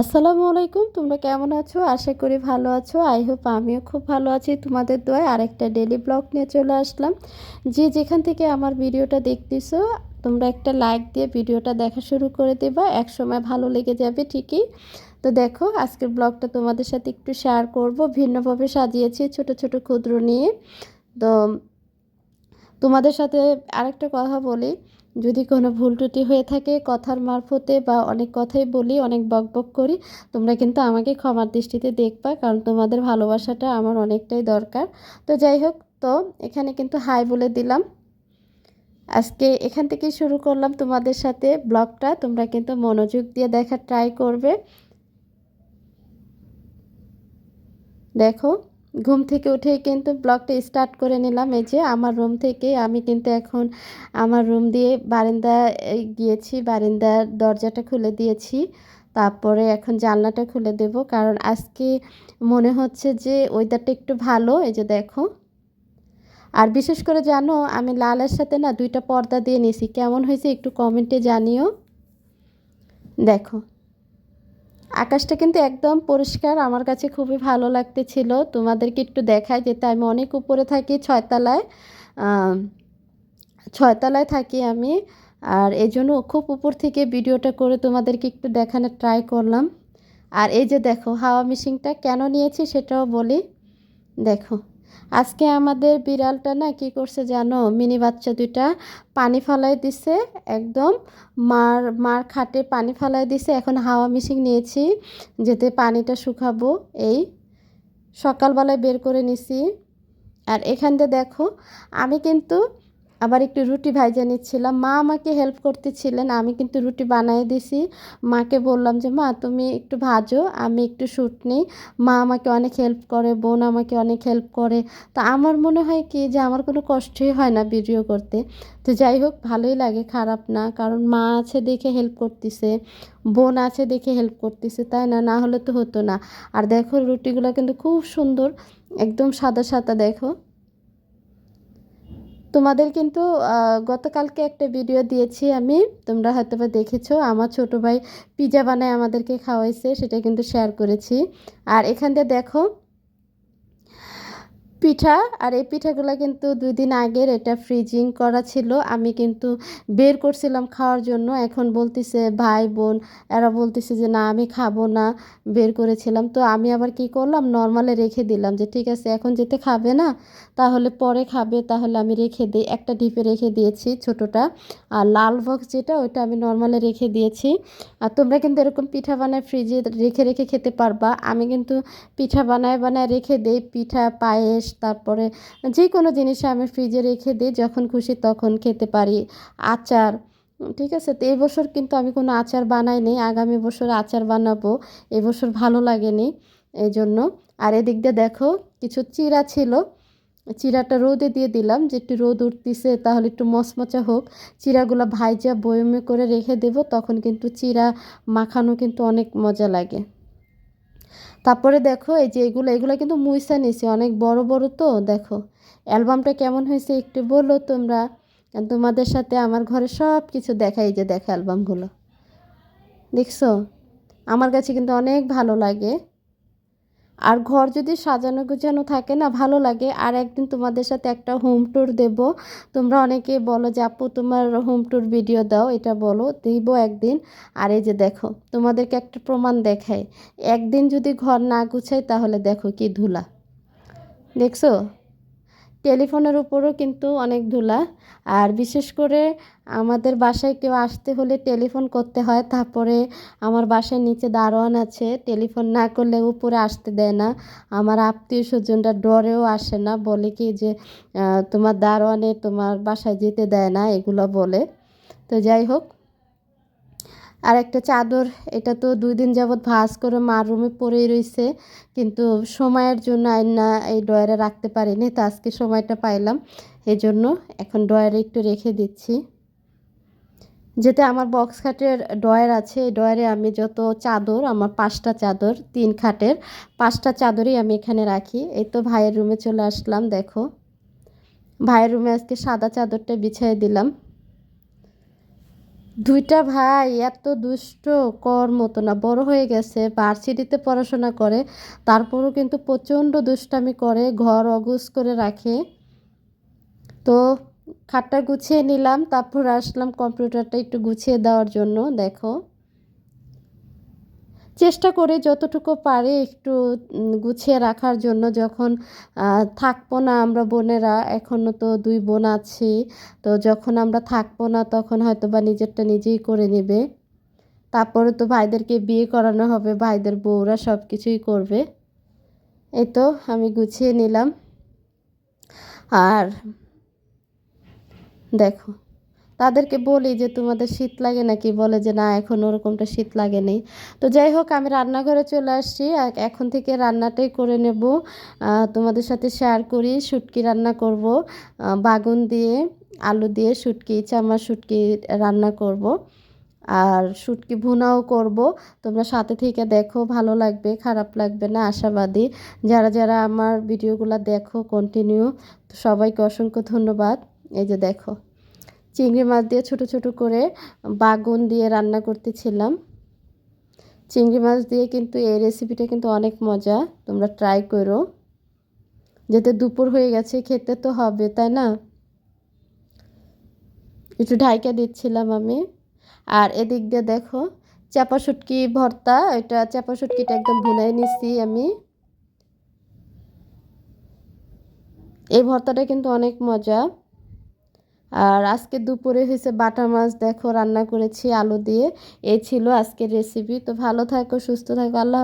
আসসালামু আলাইকুম, তোমরা কেমন আছো? আশা করি ভালো আছো। আই হোপ আমিও খুব ভালো আছি। তোমাদের দোয়ায় আরেকটা ডেলি ব্লগ নিয়ে চলে আসলাম। যে যেখান থেকে আমার ভিডিওটা দেখতেছো, তোমরা একটা লাইক দিয়ে ভিডিওটা দেখা শুরু করে দেবা। এক সময় ভালো লেগে যাবে, ঠিকই। তো দেখো, আজকের ব্লগটা তোমাদের সাথে একটু শেয়ার করব। ভিন্নভাবে সাজিয়েছি ছোট ছোট ক্ষুদ্র নিয়ে। তো তোমাদের সাথে আরেকটা কথা বলি। যদি কোনো ভুল ত্রুটি হয়ে থাকে, কথার মারফতে বা অনেক কথাই বলি, অনেক বক বক করি, তোমরা কিন্তু আমাকে ক্ষমার দৃষ্টিতে দেখবা, কারণ তোমাদের ভালোবাসাটা আমার অনেকটাই দরকার। তো যাই হোক, তো এখানে কিন্তু হাই বলে দিলাম। আজকে এখান থেকে শুরু করলাম তোমাদের সাথে ব্লগটা। তোমরা কিন্তু মনোযোগ দিয়ে দেখার ট্রাই করবে। দেখো ঘুম থেকে উঠেই কিন্তু ব্লগটা স্টার্ট করে নিলাম। এই যে আমার রুম থেকে আমি কিন্তু এখন আমার রুম দিয়ে বারিন্দা গিয়েছি, বারিন্দার দরজাটা খুলে দিয়েছি। তারপরে এখন জানলাটা খুলে দেব, কারণ আজকে মনে হচ্ছে যে ওয়েদারটা একটু ভালো, এই যে দেখো। আর বিশেষ করে জানো, আমি লালের সাথে না দুইটা পর্দা দিয়ে নিয়েছি। কেমন হয়েছে একটু কমেন্টে জানিও। দেখো। আকাশটা কিন্তু একদম পরিষ্কার। আমার কাছে খুবই ভালো লাগতেছিল। তোমাদেরকে একটু দেখায় যেতে আমি অনেক উপরে থাকি ছয়তলায়। ছয়তলায় থাকি আমি। আর এই জন্য খুব উপর থেকে ভিডিওটা করে তোমাদেরকে একটু দেখানোর ট্রাই করলাম। আর এই যে দেখো, হাওয়া মিশিংটা কেন নিয়েছি সেটাও বলি। দেখো। আজকে আমাদের বিড়ালটা না কি করছে জানো? মিনি বাচ্চা দুইটা পানি ফালাই দিছে, একদম মার মার খাটে পানি ফালাই দিছে। এখন হাওয়া মিশিং নিয়েছি, যেতে পানিটা শুকাবো। এই সকালবেলায় বের করে নিছি। আর এখান দিয়ে দেখো, আমি কিন্তু আবার একটু রুটি ভাইজা নিচ্ছিলাম। মা আমাকে হেল্প করতেছিলেন, আমি কিন্তু রুটি বানিয়ে দিছি। মাকে বললাম যে, মা, তুমি একটু ভাজো, আমি একটু শ্যুট নিই মা আমাকে অনেক হেল্প করে, বোন আমাকে অনেক হেল্প করে। তো আমার মনে হয় কি যে, আমার কোনো কষ্টই হয় না ভিডিও করতে। তো যাই হোক, ভালোই লাগে, খারাপ না। কারণ মা আছে দেখে হেল্প করতেছে, বোন আছে দেখে হেল্প করতেছে, তাই না? না হলে তো হতো না। আর দেখো, রুটিগুলো কিন্তু খুব সুন্দর, একদম সাদা সাদা, দেখো। তোমাদের কিন্তু গতকালকে একটা ভিডিও দিয়েছি আমি। তোমরা হয়তো বা দেখেছ, আমার ছোট ভাই পিজা বানায় আমাদেরকে খাওয়াইছে, সেটা কিন্তু শেয়ার করেছি। আর এখান দিয়ে দেখো পিঠা, আর এই পিঠাগুলো কিন্তু দুই দিন আগের এটা ফ্রিজিং করা ছিল। আমি কিন্তু বের করছিলাম খাওয়ার জন্য। এখন বলতেছে ভাই, বোন, এরা বলতেছে যে না, আমি খাব না। বের করেছিলাম। তো আমি আবার কি করলাম? নর্মালে রেখে দিলাম যে, ঠিক আছে, এখন যেতে খাবে না, তাহলে পরে খাবে, তাহলে আমি রেখে দিই। একটা ডিপে রেখে দিয়েছি ছোটোটা। আর লাল বক্স যেটা, ওইটা আমি নর্মালে রেখে দিয়েছি। আর তোমরা কিন্তু এরকম পিঠা বানায় ফ্রিজে রেখে রেখে খেতে পারবা। আমি কিন্তু পিঠা বানায় বানায় রেখে দিই। পিঠা, পায়েস তারপরে যে কোনো জিনিস আমি ফ্রিজে রেখে দিই যখন খুশি তখন খেতে পারি। আচার, ঠিক আছে? তো এই বছর কিন্তু আমি কোনো আচার বানাইনি আগামী বছর আচার বানাবো। এবছর ভালো লাগেনি এই জন্য আর এদিক দিয়ে দেখো, কিছু চিরা ছিল। চিরাটা রোদে দিয়ে দিলাম। যে একটু রোদ উঠতেছে তাহলে একটু মচমচা হোক। চিরাগুলো ভাইজা বয়মে করে রেখে দেব, তখন কিন্তু চিরা মাখানো কিন্তু অনেক মজা লাগে। তারপরে দেখো এই যে এগুলো এগুলো কিন্তু মুইসা নিছি অনেক বড় বড় তো, দেখো। অ্যালবামটা কেমন হয়েছে একটু বলো তোমরা। তোমাদের সাথে আমার ঘরে সব কিছু দেখাই যে দেখা অ্যালবামগুলো। দেখছ? আমার কাছে কিন্তু অনেক ভালো লাগে। আর ঘর যদি সাজানো গুছানো থাকে না, ভালো লাগে। আর একদিন তোমাদের সাথে একটা হোম ট্যুর দেব। তোমরা অনেকে বলো যে, আপু, তোমার হোম ট্যুর ভিডিও দাও, এটা বলো। দিব একদিন। আর এই যে দেখো, তোমাদেরকে একটা প্রমাণ দেখায় একদিন যদি ঘর না গুছাই, তাহলে দেখো কি ধুলা। দেখছ? টেলিফোনের উপরও কিন্তু অনেক ধুলা। আর বিশেষ করে আমাদের বাসায় কেউ আসতে হলে টেলিফোন করতে হয়। তারপরে আমার বাসায় নিচে দারোয়ান আছে, টেলিফোন না করলে উপরে আসতে দেয় না। আমার আত্মীয় স্বজনরা ডরেও আসে না, বলে কি যে তোমার দারোয়ানে তোমার বাসায় যেতে দেয় না, এগুলো বলে। তো যাই হোক আর একটা চাদর, এটা তো দুই দিন যাবৎ ভাজ করে মার রুমে পরেই রয়েছে কিন্তু সময়ের জন্য আইনা এই ডয়ারে রাখতে পারিনি, তো আজকে সময়টা পাইলাম। এই জন্য এখন ডয়ারে একটু রেখে দিচ্ছি। যেতে আমার বক্স খাটের ডয়ার আছে, এই ডয়ারে আমি যত চাদর, আমার পাঁচটা চাদর, তিন খাটের পাঁচটা চাদরই আমি এখানে রাখি। এই তো ভাইয়ের রুমে চলে আসলাম, দেখো। ভাইয়ের রুমে আজকে সাদা চাদরটা বিছিয়ে দিলাম। দুইটা ভাই এত দুষ্ট কর মতো না, বড় হয়ে গেছে ভার্সিটিতে পড়াশোনা করে, তারপরও কিন্তু প্রচণ্ড দুষ্টামি করে, ঘর অগুস করে রাখে। তো খাটটা গুছিয়ে নিলাম, তারপর আসলাম কম্পিউটারটা একটু গুছিয়ে দেওয়ার জন্য, দেখো। চেষ্টা করে যতটুকু পারি একটু গুছিয়ে রাখার জন্য যখন থাকব না আমরা বোনেরা এখনও তো দুই বোন আছি, তো যখন আমরা থাকব না তখন হয়তো বা নিজেরটা নিজেই করে নেবে। তারপরে তো ভাইদেরকে বিয়ে করানো হবে, ভাইদের বউরা সব কিছুই করবে। এই তো আমি গুছিয়ে নিলাম। আর দেখো। তাদেরকে বলি যে, তোমাদের শীত লাগে নাকি? বলে যে, না, এখন ওরকমটা শীত লাগেনি। তো যাই হোক, আমি রান্নাঘরে চলে আসছি। এখন থেকে রান্নাটাই করে নেব। তোমাদের সাথে শেয়ার করি, শুটকি রান্না করব। বাগুন দিয়ে, আলু দিয়ে শুটকি চামা শুটকি রান্না করব। আর শুটকি ভুনাও করব। তোমরা সাথে থেকে দেখো, ভালো লাগবে, খারাপ লাগবে না, আশাবাদী। যারা যারা আমার ভিডিওগুলো দেখো কন্টিনিউ সবাইকে অসংখ্য ধন্যবাদ। এই যে দেখো। চিংড়ি মাছ দিয়ে ছোট ছোট করে বাগুন দিয়ে রান্না করতেছিলাম। চিংড়ি মাছ দিয়ে কিন্তু এই রেসিপিটা কিন্তু অনেক মজা, তোমরা ট্রাই করো। যেতে দুপুর হয়ে গেছে, খেতে তো হবে, তাই না? একটু ঢাইকা দিচ্ছিলাম আমি। আর এদিক দিয়ে দেখো, চাপা শুটকি ভর্তা, এটা চাপা শুটকিটা একদম ভুনাই নিচ্ছি আমি। এই ভর্তাটা কিন্তু অনেক মজা। আর আজকে দুপুরে হয়েছে বাটা মাছ, দেখো রান্না করেছি আলু দিয়ে। এই ছিল আজকের রেসিপি তো ভালো থাকো, সুস্থ থাকো, আল্লাহ